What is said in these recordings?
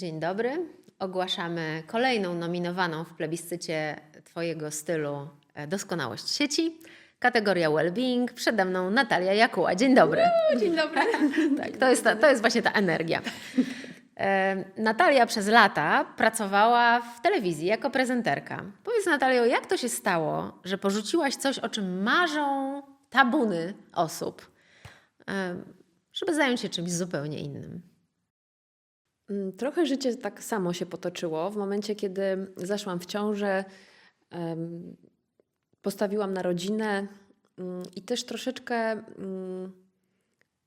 Dzień dobry. Ogłaszamy kolejną nominowaną w plebiscycie Twojego stylu e, doskonałość sieci. Kategoria well-being. Przede mną Natalia Jakuła. Dzień dobry. Dzień dobry. Tak, to jest, ta, to jest właśnie ta energia. E, Natalia przez lata pracowała w telewizji jako prezenterka. Powiedz Natalio, jak to się stało, że porzuciłaś coś, o czym marzą tabuny osób, e, żeby zająć się czymś zupełnie innym? Mm, Trochę życie tak samo się potoczyło. W momencie, kiedy zaszłam w ciążę, postawiłam na rodzinę mm, i też troszeczkę mm,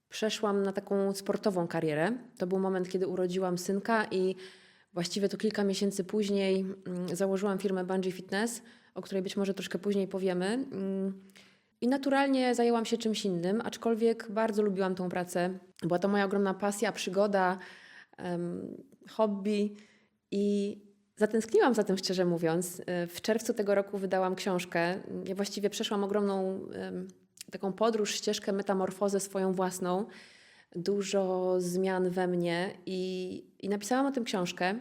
przeszłam na taką sportową karierę. To był moment, kiedy urodziłam synka i właściwie to kilka miesięcy później założyłam firmę Bungee Fitness, o której być może troszkę później powiemy. I naturalnie zajęłam się czymś innym, aczkolwiek bardzo lubiłam tą pracę. Była to moja ogromna pasja, przygoda, hobby i zatęskniłam za tym, szczerze mówiąc. E, W czerwcu tego roku wydałam książkę. Ja właściwie przeszłam ogromną taką podróż, ścieżkę, metamorfozę swoją własną. Dużo zmian we mnie i, i napisałam o tym książkę.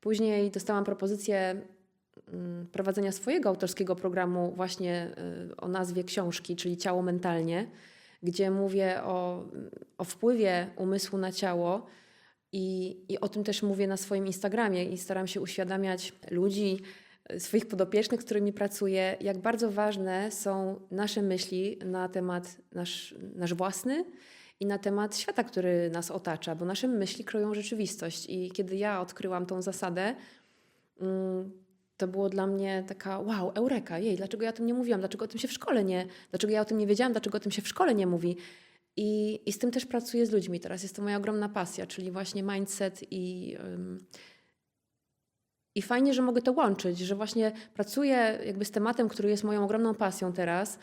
Później dostałam propozycję mm, prowadzenia swojego autorskiego programu właśnie y, o nazwie książki, czyli Ciało mentalnie, gdzie mówię o, o wpływie umysłu na ciało i, i o tym też mówię na swoim Instagramie i staram się uświadamiać ludzi, y, swoich podopiecznych, z którymi pracuję, jak bardzo ważne są nasze myśli na temat nasz, nasz własny i na temat świata, który nas otacza, bo nasze myśli kroją rzeczywistość. I kiedy ja odkryłam tą zasadę, mm, to było dla mnie taka wow, eureka, jej, dlaczego ja o tym nie mówiłam, dlaczego o tym się w szkole nie, dlaczego ja o tym nie wiedziałam, dlaczego o tym się w szkole nie mówi. I, i z tym też pracuję z ludźmi teraz. Jest to moja ogromna pasja, czyli właśnie mindset i, ym, i fajnie, że mogę to łączyć, że właśnie pracuję jakby z tematem, który jest moją ogromną pasją teraz.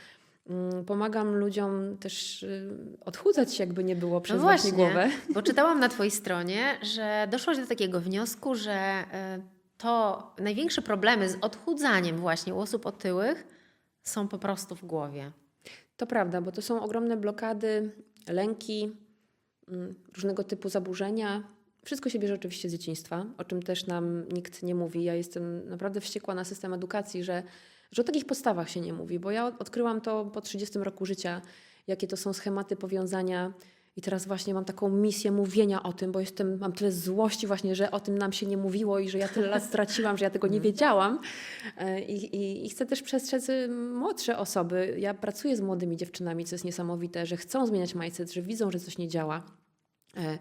Ym, Pomagam ludziom też y, odchudzać się, jakby nie było przez no właśnie głowę. bo czytałam na Twojej stronie, że doszłaś do takiego wniosku, że e, to największe problemy z odchudzaniem właśnie u osób otyłych są po prostu w głowie. To prawda, bo to są ogromne blokady, lęki, mm, różnego typu zaburzenia. Wszystko się bierze oczywiście z dzieciństwa, o czym też nam nikt nie mówi. Ja jestem naprawdę wściekła na system edukacji, że, że o takich podstawach się nie mówi, bo ja odkryłam to po 30 roku życia, jakie to są schematy powiązania. I teraz właśnie mam taką misję mówienia o tym, bo jestem, mam tyle złości właśnie, że o tym nam się nie mówiło i że ja tyle lat straciłam, że ja tego nie wiedziałam. E, I, i, I chcę też przestrzec y, młodsze osoby. Ja pracuję z młodymi dziewczynami, co jest niesamowite, że chcą zmieniać mindset, że widzą, że coś nie działa, e,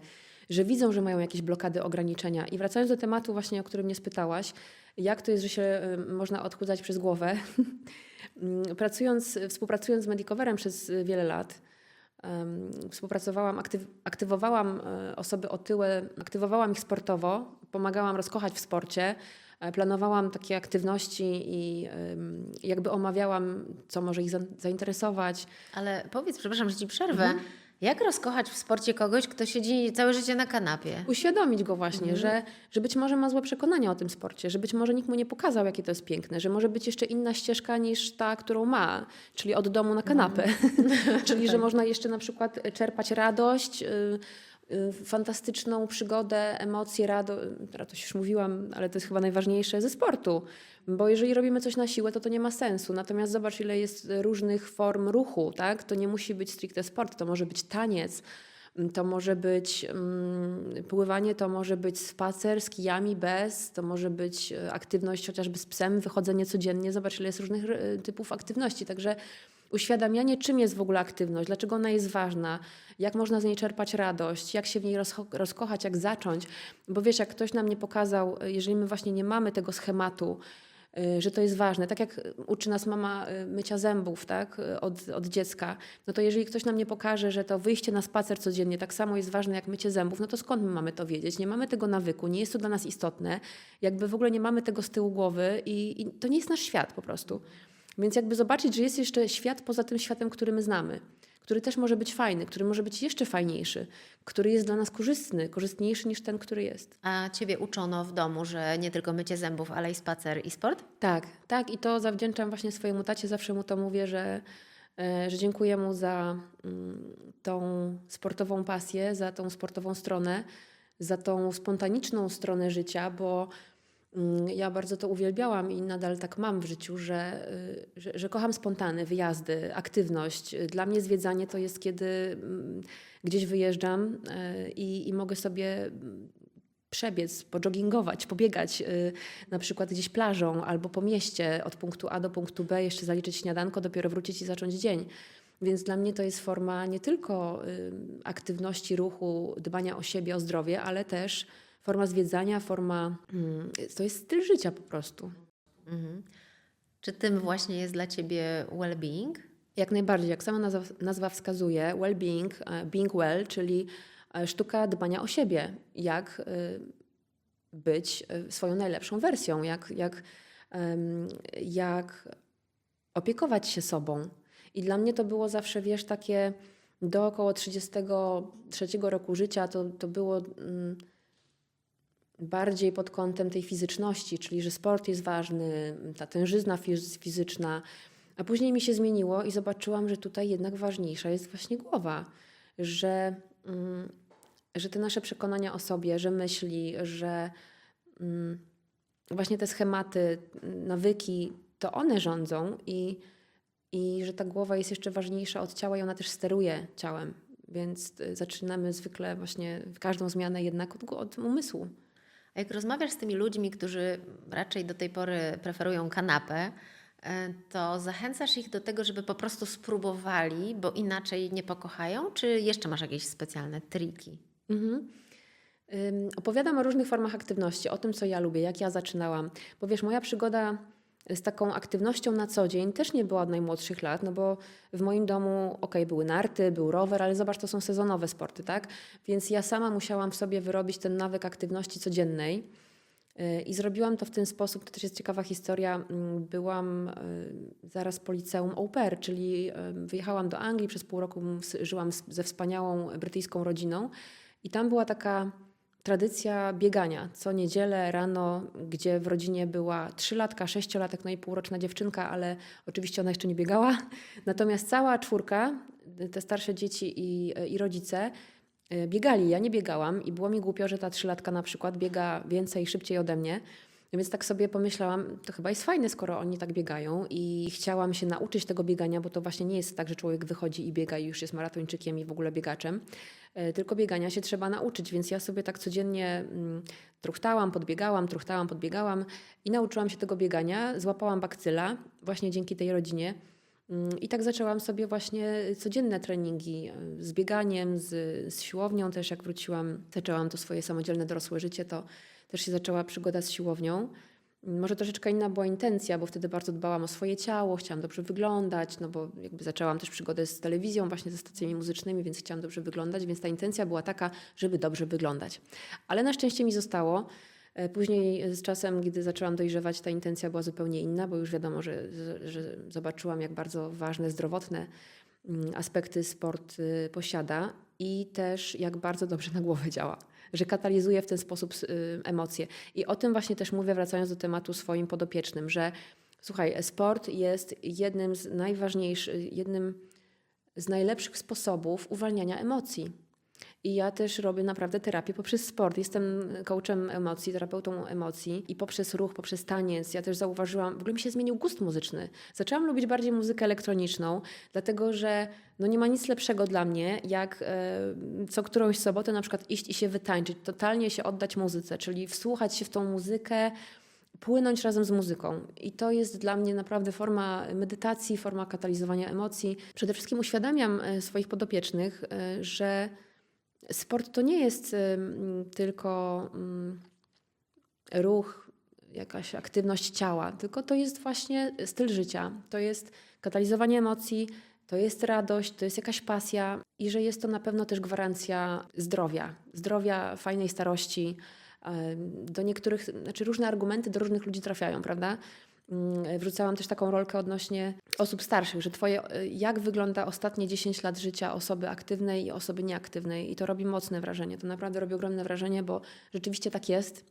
że widzą, że mają jakieś blokady, ograniczenia. I wracając do tematu właśnie, o którym mnie spytałaś, jak to jest, że się y, można odchudzać przez głowę? Mm, Pracując, współpracując z Medicoverem przez y, wiele lat, współpracowałam, aktyw, aktywowałam e, osoby otyłe, aktywowałam ich sportowo, pomagałam rozkochać w sporcie, e, planowałam takie aktywności i jakby omawiałam, co może ich za- zainteresować. Ale powiedz, przepraszam, że Ci przerwę, Mhm. Jak rozkochać w sporcie kogoś, kto siedzi całe życie na kanapie? Uświadomić go właśnie, że, że być może ma złe przekonania o tym sporcie, że być może nikt mu nie pokazał, jakie to jest piękne, że może być jeszcze inna ścieżka niż ta, którą ma, czyli od domu na kanapę. czyli, że można jeszcze na przykład czerpać radość, y, fantastyczną przygodę, emocje, rado, radość już mówiłam, ale to jest chyba najważniejsze, ze sportu. Bo jeżeli robimy coś na siłę, to to nie ma sensu. Natomiast zobacz, ile jest różnych form ruchu, tak? To nie musi być stricte sport, to może być taniec, to może być mm, pływanie, to może być spacer z kijami bez, to może być e, aktywność chociażby z psem, wychodzenie codziennie. Zobacz, ile jest różnych e, typów aktywności. Także uświadamianie, czym jest w ogóle aktywność, dlaczego ona jest ważna, jak można z niej czerpać radość, jak się w niej rozkochać, jak zacząć. Bo wiesz, jak ktoś nam nie pokazał, jeżeli my właśnie nie mamy tego schematu, y, że to jest ważne. Tak jak uczy nas mama y, mycia zębów tak, od, od dziecka, no to jeżeli ktoś nam nie pokaże, że to wyjście na spacer codziennie tak samo jest ważne jak mycie zębów, no to skąd my mamy to wiedzieć? Nie mamy tego nawyku, nie jest to dla nas istotne, jakby w ogóle nie mamy tego z tyłu głowy i, i to nie jest nasz świat po prostu. Więc jakby zobaczyć, że jest jeszcze świat poza tym światem, który my znamy, który też może być fajny, który może być jeszcze fajniejszy, który jest dla nas korzystny, korzystniejszy niż ten, który jest. A Ciebie uczono w domu, że nie tylko mycie zębów, ale i spacer i sport? Tak, tak i to zawdzięczam właśnie swojemu tacie. Zawsze mu to mówię, że, e, że dziękuję mu za mm, tą sportową pasję, za tą sportową stronę, za tą spontaniczną stronę życia, bo ja bardzo to uwielbiałam i nadal tak mam w życiu, że, y, że, że kocham spontany, wyjazdy, aktywność. Dla mnie zwiedzanie to jest, kiedy mm, gdzieś wyjeżdżam y, i, i mogę sobie mm, przebiec, pojoggingować, pobiegać y, na przykład gdzieś plażą albo po mieście od punktu A do punktu B, jeszcze zaliczyć śniadanko, dopiero wrócić i zacząć dzień. Więc dla mnie to jest forma nie tylko aktywności, ruchu, dbania o siebie, o zdrowie, ale też forma zwiedzania, forma. mm, To jest styl życia po prostu. Mhm. Czy tym właśnie jest dla ciebie well-being? Jak najbardziej, jak sama nazwa, nazwa wskazuje, well-being, e, being well, czyli e, sztuka dbania o siebie, jak y, być swoją najlepszą wersją, jak, jak, jak opiekować się sobą. I dla mnie to było zawsze, wiesz, takie do około 33 roku życia to, to było mm, bardziej pod kątem tej fizyczności, czyli że sport jest ważny, ta tężyzna fiz- fizyczna. A później mi się zmieniło i zobaczyłam, że tutaj jednak ważniejsza jest właśnie głowa, że, mm, że te nasze przekonania o sobie, że myśli, że mm, właśnie te schematy, nawyki, to one rządzą i, i że ta głowa jest jeszcze ważniejsza od ciała i ona też steruje ciałem. Więc y, zaczynamy zwykle właśnie każdą zmianę jednak od, od umysłu. A jak rozmawiasz z tymi ludźmi, którzy raczej do tej pory preferują kanapę, e, to zachęcasz ich do tego, żeby po prostu spróbowali, bo inaczej nie pokochają? Czy jeszcze masz jakieś specjalne triki? Mhm. Opowiadam o różnych formach aktywności, o tym, co ja lubię, jak ja zaczynałam. Bo wiesz, moja przygoda z taką aktywnością na co dzień też nie była od najmłodszych lat, no bo w moim domu, okej, były narty, był rower, ale zobacz, to są sezonowe sporty, tak? Więc ja sama musiałam w sobie wyrobić ten nawyk aktywności codziennej. Yy, I zrobiłam to w ten sposób, to też jest ciekawa historia. Mm, Byłam yy, zaraz po liceum au pair, czyli yy, wyjechałam do Anglii, przez pół roku żyłam ze wspaniałą brytyjską rodziną. I tam była taka tradycja biegania. Co niedzielę rano, gdzie w rodzinie była trzylatka, sześciolatek, no i półroczna dziewczynka, ale oczywiście ona jeszcze nie biegała. Natomiast cała czwórka, te starsze dzieci i, i rodzice, e, biegali. Ja nie biegałam i było mi głupio, że ta trzylatka na przykład biega więcej, szybciej ode mnie. No Więc tak sobie pomyślałam, to chyba jest fajne, skoro oni tak biegają i chciałam się nauczyć tego biegania, bo to właśnie nie jest tak, że człowiek wychodzi i biega i już jest maratończykiem i w ogóle biegaczem, E, tylko biegania się trzeba nauczyć, więc ja sobie tak codziennie mm, truchtałam, podbiegałam, truchtałam, podbiegałam i nauczyłam się tego biegania, złapałam bakcyla właśnie dzięki tej rodzinie. Mm, I tak zaczęłam sobie właśnie codzienne treningi e, z bieganiem, z, z siłownią też jak wróciłam, zaczęłam to swoje samodzielne dorosłe życie, to też się zaczęła przygoda z siłownią. Może troszeczkę inna była intencja, bo wtedy bardzo dbałam o swoje ciało, chciałam dobrze wyglądać, no bo jakby zaczęłam też przygodę z telewizją, właśnie ze stacjami muzycznymi, więc chciałam dobrze wyglądać, więc ta intencja była taka, żeby dobrze wyglądać. Ale na szczęście mi zostało. E, Później z czasem, gdy zaczęłam dojrzewać, ta intencja była zupełnie inna, bo już wiadomo, że, że, że zobaczyłam, jak bardzo ważne zdrowotne mm, aspekty sport y, posiada i też jak bardzo dobrze na głowę działa, że katalizuje w ten sposób y, emocje. I o tym właśnie też mówię, wracając do tematu swoim podopiecznym, że słuchaj, sport jest jednym z najważniejszych, jednym z najlepszych sposobów uwalniania emocji. I ja też robię naprawdę terapię poprzez sport. Jestem coachem emocji, terapeutą emocji i poprzez ruch, poprzez taniec. Ja też zauważyłam, w ogóle mi się zmienił gust muzyczny. Zaczęłam lubić bardziej muzykę elektroniczną, dlatego że no nie ma nic lepszego dla mnie, jak e, co którąś sobotę na przykład iść i się wytańczyć, totalnie się oddać muzyce, czyli wsłuchać się w tą muzykę, płynąć razem z muzyką. I to jest dla mnie naprawdę forma medytacji, forma katalizowania emocji. Przede wszystkim uświadamiam e, swoich podopiecznych, e, że sport to nie jest ym, tylko ym, ruch, jakaś aktywność ciała, tylko to jest właśnie styl życia. To jest katalizowanie emocji, to jest radość, to jest jakaś pasja i że jest to na pewno też gwarancja zdrowia, zdrowia, fajnej starości. Do niektórych, znaczy różne argumenty do różnych ludzi trafiają, prawda? Mm, Wrzucałam też taką rolkę odnośnie osób starszych, że twoje, y, jak wygląda ostatnie 10 lat życia osoby aktywnej i osoby nieaktywnej. I to robi mocne wrażenie. To naprawdę robi ogromne wrażenie, bo rzeczywiście tak jest,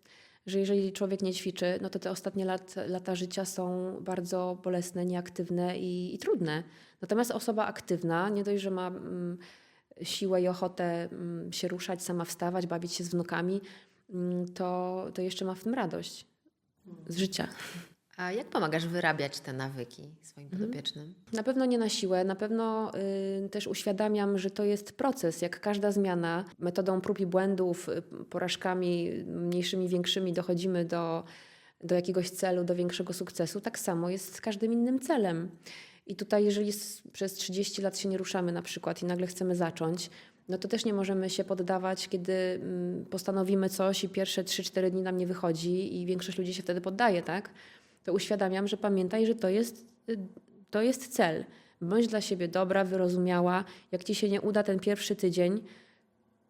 że jeżeli człowiek nie ćwiczy, no to te ostatnie lat, lata życia są bardzo bolesne, nieaktywne i, i trudne. Natomiast osoba aktywna, nie dość, że ma mm, siłę i ochotę mm, się ruszać, sama wstawać, bawić się z wnukami, mm, to, to jeszcze ma w tym radość z życia. A jak pomagasz wyrabiać te nawyki swoim podopiecznym? Na pewno nie na siłę, na pewno y, też uświadamiam, że to jest proces, jak każda zmiana. Metodą prób i błędów, y, porażkami mniejszymi, większymi dochodzimy do, do jakiegoś celu, do większego sukcesu. Tak samo jest z każdym innym celem. I tutaj, jeżeli przez 30 lat się nie ruszamy na przykład i nagle chcemy zacząć, no to też nie możemy się poddawać, kiedy mm, postanowimy coś i pierwsze 3-4 dni nam nie wychodzi i większość ludzi się wtedy poddaje, tak? To uświadamiam, że pamiętaj, że to jest, y, to jest cel. Bądź dla siebie dobra, wyrozumiała. Jak ci się nie uda ten pierwszy tydzień,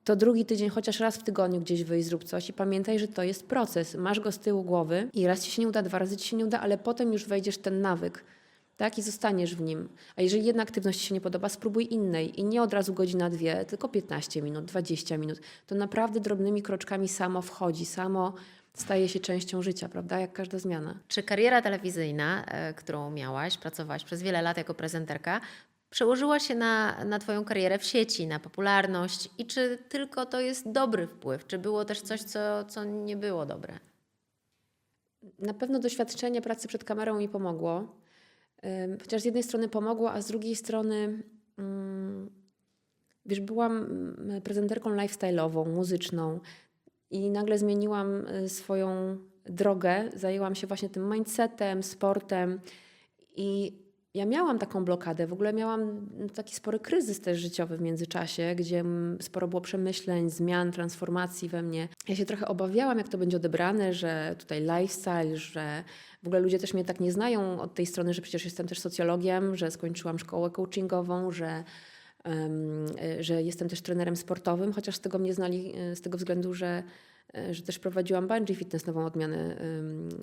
to drugi tydzień chociaż raz w tygodniu gdzieś wyjść, zrób coś i pamiętaj, że to jest proces. Masz go z tyłu głowy i raz ci się nie uda, dwa razy ci się nie uda, ale potem już wejdziesz ten nawyk. Tak, i zostaniesz w nim. A jeżeli jedna aktywność ci się nie podoba, spróbuj innej. I nie od razu godzina, dwie, tylko 15 minut, 20 minut. To naprawdę drobnymi kroczkami samo wchodzi, samo staje się częścią życia, prawda? Jak każda zmiana. Czy kariera telewizyjna, e, którą miałaś, pracowałaś przez wiele lat jako prezenterka, przełożyła się na, na Twoją karierę w sieci, na popularność? I czy tylko to jest dobry wpływ? Czy było też coś, co, co nie było dobre? Na pewno doświadczenie pracy przed kamerą mi pomogło. Chociaż z jednej strony pomogło, a z drugiej strony, mm, wiesz, byłam mm, prezenterką lifestyle'ową, muzyczną i nagle zmieniłam y, swoją drogę. Zajęłam się właśnie tym mindsetem, sportem i ja miałam taką blokadę. W ogóle miałam taki spory kryzys też życiowy w międzyczasie, gdzie mm, sporo było przemyśleń, zmian, transformacji we mnie. Ja się trochę obawiałam, jak to będzie odebrane, że tutaj lifestyle, że w ogóle ludzie też mnie tak nie znają od tej strony, że przecież jestem też socjologiem, że skończyłam szkołę coachingową, że, że jestem też trenerem sportowym, chociaż z tego mnie znali y, z tego względu, że, y, że też prowadziłam bungee fitness, nową odmianę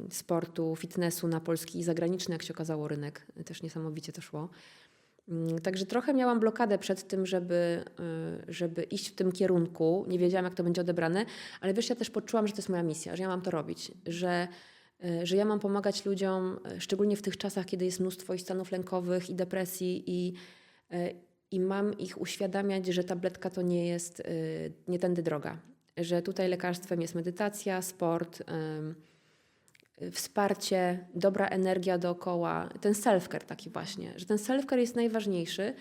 sportu, fitnessu na polski i zagraniczny, jak się okazało, rynek. Też niesamowicie to szło. Mm, Także trochę miałam blokadę przed tym, żeby, żeby iść w tym kierunku. Nie wiedziałam, jak to będzie odebrane, ale wiesz, ja też poczułam, że to jest moja misja, że ja mam to robić, że, że ja mam pomagać ludziom, szczególnie w tych czasach, kiedy jest mnóstwo i stanów lękowych, i depresji, i, i mam ich uświadamiać, że tabletka to nie jest y, nie tędy droga. Że tutaj lekarstwem jest medytacja, sport, wsparcie, dobra energia dookoła, ten self-care taki właśnie, że ten self-care jest najważniejszy,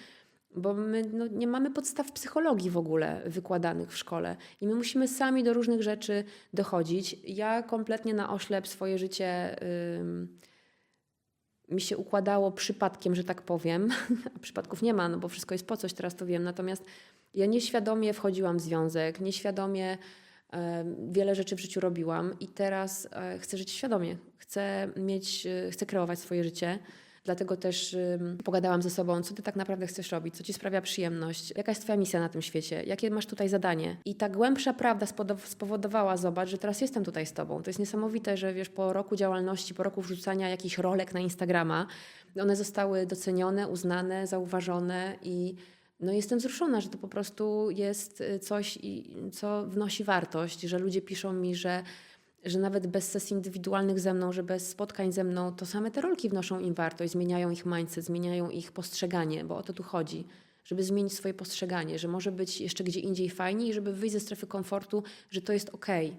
bo my no, nie mamy podstaw psychologii w ogóle wykładanych w szkole i my musimy sami do różnych rzeczy dochodzić. Ja kompletnie na oślep swoje życie ym, mi się układało przypadkiem, że tak powiem. A przypadków nie ma, no bo wszystko jest po coś, teraz to wiem. Natomiast ja nieświadomie wchodziłam w związek, nieświadomie e, wiele rzeczy w życiu robiłam i teraz e, chcę żyć świadomie. Chcę mieć, e, chcę kreować swoje życie. Dlatego też pogadałam ze sobą, co ty tak naprawdę chcesz robić, co ci sprawia przyjemność, jaka jest twoja misja na tym świecie, jakie masz tutaj zadanie. I ta głębsza prawda spowodowała, zobacz, że teraz jestem tutaj z tobą. To jest niesamowite, że wiesz, po roku działalności, po roku wrzucania jakichś rolek na Instagrama, one zostały docenione, uznane, zauważone i no jestem wzruszona, że to po prostu jest y, coś, co wnosi wartość, że ludzie piszą mi, że, że nawet bez sesji indywidualnych ze mną, że bez spotkań ze mną, to same te rolki wnoszą im wartość, zmieniają ich mindset, zmieniają ich postrzeganie, bo o to tu chodzi. Żeby zmienić swoje postrzeganie, że może być jeszcze gdzie indziej fajniej i żeby wyjść ze strefy komfortu, że to jest okej.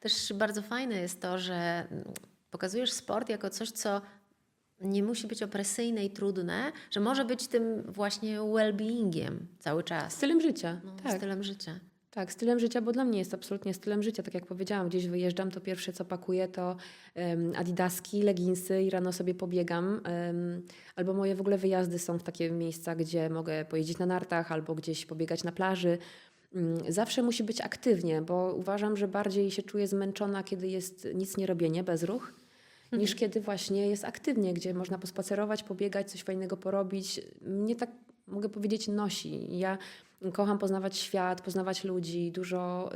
Też bardzo fajne jest to, że mm, pokazujesz sport jako coś, co nie musi być opresyjne i trudne, że może być tym właśnie well-beingiem cały czas. Stylem życia. No, tak. Stylem życia. Tak, stylem życia, bo dla mnie jest absolutnie stylem życia. Tak jak powiedziałam, gdzieś wyjeżdżam, to pierwsze co pakuję to em, adidaski, leginsy i rano sobie pobiegam. em, albo moje w ogóle wyjazdy są w takie miejsca, gdzie mogę pojeździć na nartach albo gdzieś pobiegać na plaży. Mm, Zawsze musi być aktywnie, bo uważam, że bardziej się czuję zmęczona, kiedy jest nic nie robienie, bezruch, niż kiedy właśnie jest aktywnie, gdzie można pospacerować, pobiegać, coś fajnego porobić. Mnie tak, mogę powiedzieć, nosi. Ja kocham poznawać świat, poznawać ludzi, dużo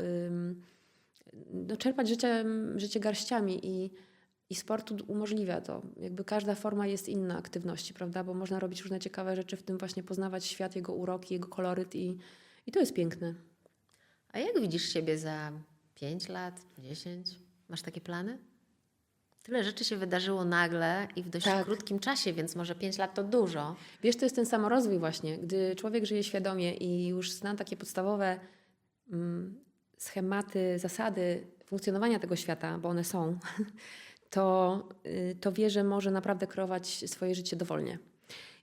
no, czerpać życie, życie garściami i, i sport u- umożliwia to. Jakby każda forma jest inna aktywności, prawda? Bo można robić różne ciekawe rzeczy, w tym właśnie poznawać świat, jego uroki, jego koloryt i, i to jest piękne. A jak widzisz siebie za 5 lat, 10? Masz takie plany? Tyle rzeczy się wydarzyło nagle i w dość Tak. krótkim czasie, więc może 5 lat to dużo. Wiesz, to jest ten samorozwój właśnie, gdy człowiek żyje świadomie i już zna takie podstawowe mm, schematy, zasady funkcjonowania tego świata, bo one są, to, y, to wie, że może naprawdę kreować swoje życie dowolnie.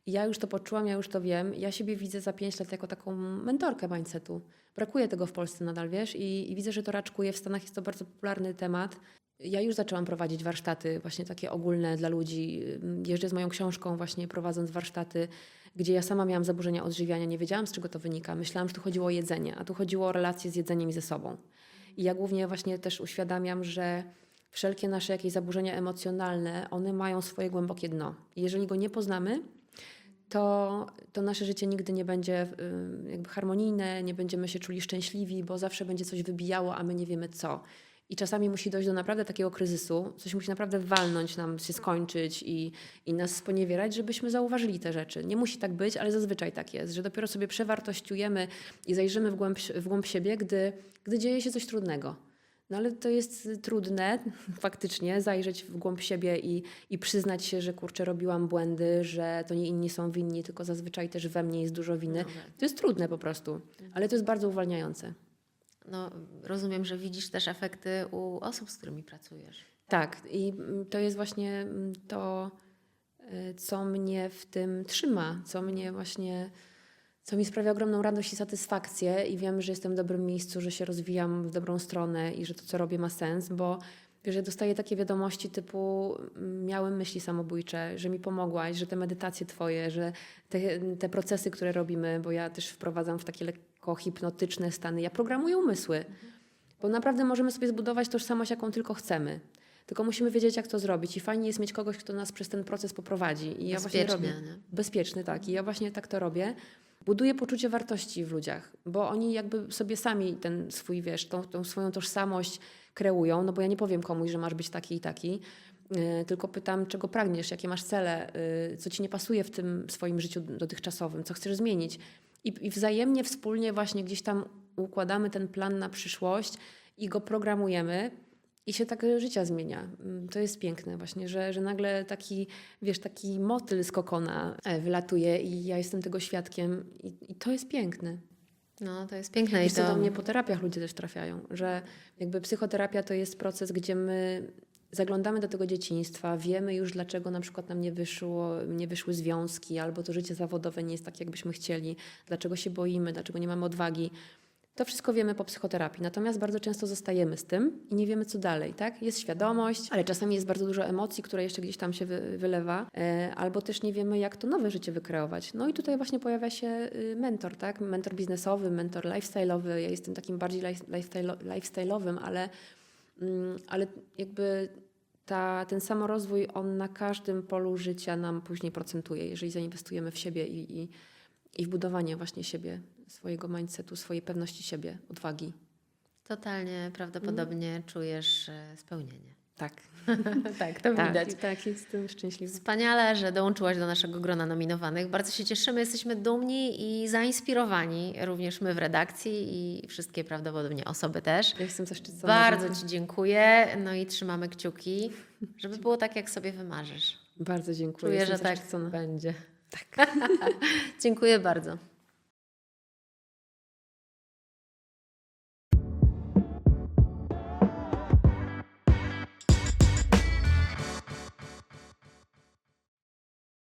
Ja już to poczułam, ja już to wiem. Ja siebie widzę za pięć lat jako taką mentorkę mindsetu. Brakuje tego w Polsce nadal, wiesz, i, i widzę, że to raczkuje. W Stanach jest to bardzo popularny temat. Ja już zaczęłam prowadzić warsztaty właśnie takie ogólne dla ludzi. Jeżdżę z moją książką właśnie prowadząc warsztaty, gdzie ja sama miałam zaburzenia odżywiania. Nie wiedziałam, z czego to wynika. Myślałam, że tu chodziło o jedzenie, a tu chodziło o relacje z jedzeniem i ze sobą. I ja głównie właśnie też uświadamiam, że wszelkie nasze jakieś zaburzenia emocjonalne, one mają swoje głębokie dno. Jeżeli go nie poznamy, to, to nasze życie nigdy nie będzie y, jakby harmonijne, nie będziemy się czuli szczęśliwi, bo zawsze będzie coś wybijało, a my nie wiemy co. I czasami musi dojść do naprawdę takiego kryzysu, coś musi naprawdę walnąć nam, się skończyć i, i nas sponiewierać, żebyśmy zauważyli te rzeczy. Nie musi tak być, ale zazwyczaj tak jest, że dopiero sobie przewartościujemy i zajrzymy w głąb, w głąb siebie, gdy, gdy dzieje się coś trudnego. No ale to jest trudne faktycznie zajrzeć w głąb siebie i, i przyznać się, że kurczę, robiłam błędy, że to nie inni są winni, tylko zazwyczaj też we mnie jest dużo winy. To jest trudne po prostu, ale to jest bardzo uwalniające. No, rozumiem, że widzisz też efekty u osób, z którymi pracujesz. Tak, i mm, to jest właśnie mm, to, y, co mnie w tym trzyma, co mnie właśnie, co mi sprawia ogromną radość i satysfakcję i wiem, że jestem w dobrym miejscu, że się rozwijam w dobrą stronę i że to, co robię ma sens, bo wiesz, że dostaję takie wiadomości typu mm, miałem myśli samobójcze, że mi pomogłaś, że te medytacje twoje, że te, te procesy, które robimy, bo ja też wprowadzam w takie lekko hipnotyczne stany, ja programuję umysły. Bo naprawdę możemy sobie zbudować tożsamość, jaką tylko chcemy. Tylko musimy wiedzieć, jak to zrobić. I fajnie jest mieć kogoś, kto nas przez ten proces poprowadzi. I ja właśnie robię. nie? Bezpieczny, tak. I ja właśnie tak to robię. Buduję poczucie wartości w ludziach, bo oni jakby sobie sami ten swój, wiesz, tą, tą swoją tożsamość kreują, no bo ja nie powiem komuś, że masz być taki i taki, yy, tylko pytam, czego pragniesz, jakie masz cele, yy, co ci nie pasuje w tym swoim życiu dotychczasowym, co chcesz zmienić. I, I wzajemnie, wspólnie właśnie gdzieś tam układamy ten plan na przyszłość i go programujemy i się tak życia zmienia. Mm, To jest piękne właśnie, że, że nagle taki, wiesz, taki motyl z kokona e, wylatuje i ja jestem tego świadkiem i, i to jest piękne. No, to jest piękne i to... do mnie po terapiach ludzie też trafiają, że jakby psychoterapia to jest proces, gdzie my zaglądamy do tego dzieciństwa, wiemy już dlaczego na przykład nam nie, wyszło, nie wyszły związki, albo to życie zawodowe nie jest tak, jakbyśmy chcieli, dlaczego się boimy, dlaczego nie mamy odwagi. To wszystko wiemy po psychoterapii, natomiast bardzo często zostajemy z tym i nie wiemy, co dalej. Tak? Jest świadomość, ale czasami jest bardzo dużo emocji, które jeszcze gdzieś tam się wy, wylewa, e, albo też nie wiemy, jak to nowe życie wykreować. No i tutaj właśnie pojawia się y, mentor, tak? mentor biznesowy, mentor lifestyle'owy. Ja jestem takim bardziej life- lifestyle- lifestyle'owym, ale, mm, ale jakby ta, ten samorozwój, on na każdym polu życia nam później procentuje, jeżeli zainwestujemy w siebie i, i, i w budowanie właśnie siebie, swojego mindsetu, swojej pewności siebie, odwagi. Totalnie prawdopodobnie czujesz e, spełnienie. Tak, tak, to tak, widać. i tak, jestem szczęśliwa. Wspaniale, że dołączyłaś do naszego grona nominowanych. Bardzo się cieszymy, jesteśmy dumni i zainspirowani, również my w redakcji i wszystkie prawdopodobnie osoby też. Ja jestem zaszczycona. Bardzo Ci dziękuję, no i trzymamy kciuki, żeby było tak, jak sobie wymarzysz. Bardzo dziękuję. Czuję, jestem że tak będzie. Tak. dziękuję bardzo.